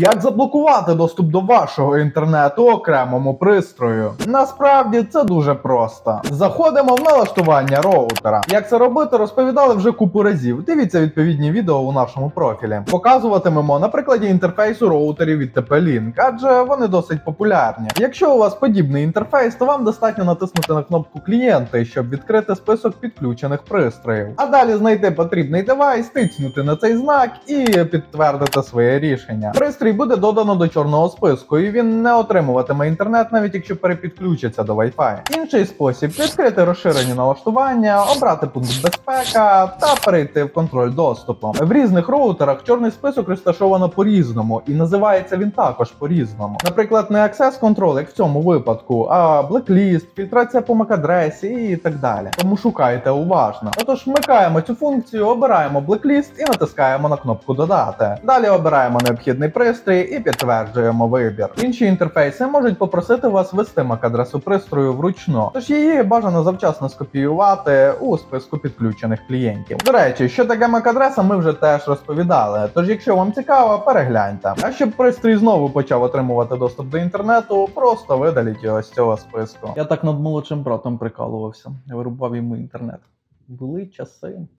Як заблокувати доступ до вашого інтернету окремому пристрою? Насправді це дуже просто. Заходимо в налаштування роутера. Як це робити, розповідали вже купу разів. Дивіться відповідні відео у нашому профілі. Показуватимемо на прикладі інтерфейсу роутерів від TP-Link, адже вони досить популярні. Якщо у вас подібний інтерфейс, то вам достатньо натиснути на кнопку клієнти, щоб відкрити список підключених пристроїв. А далі знайти потрібний девайс, тицнути на цей знак і підтвердити своє рішення. Пристрій буде додано до чорного списку, і він не отримуватиме інтернет, навіть якщо перепідключиться до Wi-Fi. Інший спосіб відкрити розширені налаштування, обрати пункт безпека та перейти в контроль доступу. В різних роутерах чорний список розташовано по-різному, і називається він також по-різному. Наприклад, не Access Control, як в цьому випадку, а Blacklist, фільтрація по MAC-адресі і так далі. Тому шукайте уважно. Отож, вмикаємо цю функцію, обираємо Blacklist і натискаємо на кнопку Додати. Далі обираємо необхідний пристрій і підтверджуємо вибір. Інші інтерфейси можуть попросити вас ввести MAC-адресу пристрою вручну, тож її бажано завчасно скопіювати у списку підключених клієнтів. До речі, що таке MAC-адреса, ми вже теж розповідали. Тож, якщо вам цікаво, перегляньте. А щоб пристрій знову почав отримувати доступ до інтернету, просто видаліть його з цього списку. Я так над молодшим братом прикалувався. Я вирубав йому інтернет. Були часи.